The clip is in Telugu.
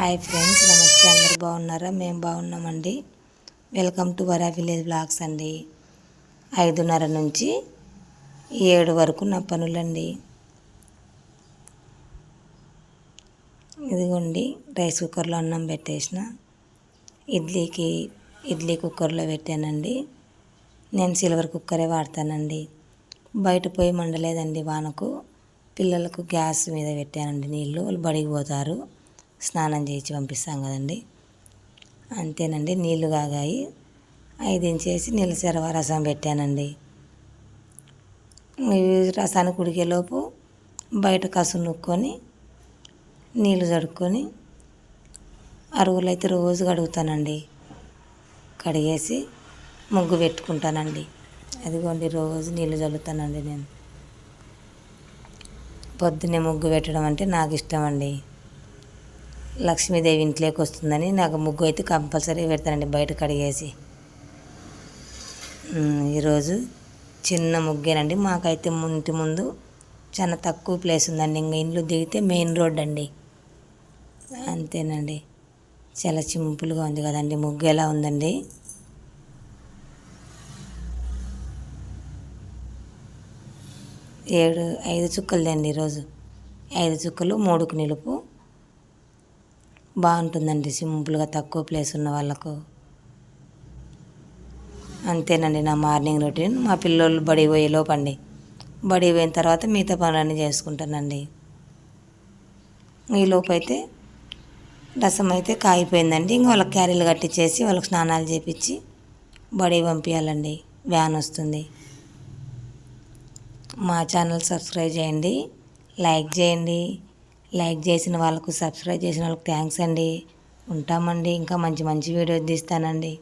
హాయ్ ఫ్రెండ్స్ నమస్తే. అందరు బాగున్నారా? మేము బాగున్నామండి. Welcome to Vara village vlogs అండి. ఐదున్నర నుంచి ఏడు వరకు నా పనులండి. ఇదిగోండి రైస్ కుక్కర్లో అన్నం పెట్టేసిన. ఇడ్లీకి ఇడ్లీ కుక్కర్లో పెట్టానండి. నేను సిల్వర్ కుక్కరే వాడతానండి. బయట పోయి మండలేదండి వానకు. పిల్లలకు గ్యాస్ మీద పెట్టానండి నీళ్ళు. వాళ్ళు బడికి పోతారు. స్నానం చేయించి పంపిస్తాం కదండి. అంతేనండి నీళ్ళు కాగాయి. ఐదించేసి నీళ్ళ సెరవ రసం పెట్టానండి. రసాన్ని కుడికేలోపు బయట కసు నూక్కొని నీళ్ళు చడుక్కొని అరుగులు అయితే రోజు కడుగుతానండి. కడిగేసి ముగ్గు పెట్టుకుంటానండి. అదిగోండి రోజు నీళ్ళు చల్లుతానండి నేను. పొద్దున్నే ముగ్గు పెట్టడం అంటే నాకు ఇష్టం అండి లక్ష్మీదేవి ఇంట్లోకి వస్తుందని నాకు ముగ్గు అయితే కంపల్సరీ పెడతానండి బయట కడిగేసి. ఈరోజు చిన్న ముగ్గేనండి. మాకైతే ఇంటి ముందు చాలా తక్కువ ప్లేస్ ఉందండి. ఇంకా ఇండ్లు దిగితే మెయిన్ రోడ్ అండి. అంతేనండి. చాలా సింపుల్గా ఉంది కదండి. ముగ్గు ఎలా ఉందండి? ఏడు ఐదు చుక్కలదండి ఈరోజు. ఐదు చుక్కలు మూడుకు నిలుపు. బాగుంటుందండి సింపుల్గా తక్కువ ప్లేస్ ఉన్న వాళ్ళకు. అంతేనండి నా మార్నింగ్ రొటీన్. మా పిల్లలు బడి పోయే లోపండి. బడి పోయిన తర్వాత మిగతా పనులన్నీ చేసుకుంటానండి. ఈ లోపైతే రసం అయితే కాగిపోయిందండి. ఇంక వాళ్ళకి క్యారీలు కట్టించేసి వాళ్ళకి స్నానాలు చేపించి బడి పంపించాలండి వ్యాన్ వస్తుంది. మా ఛానల్ సబ్స్క్రైబ్ చేయండి లైక్ చేయండి. లైక్ చేసిన వాళ్ళకు సబ్స్క్రైబ్ చేసిన వాళ్ళకి థ్యాంక్స్ అండి. ఉంటామండి. ఇంకా మంచి మంచి వీడియో తీస్తానండి.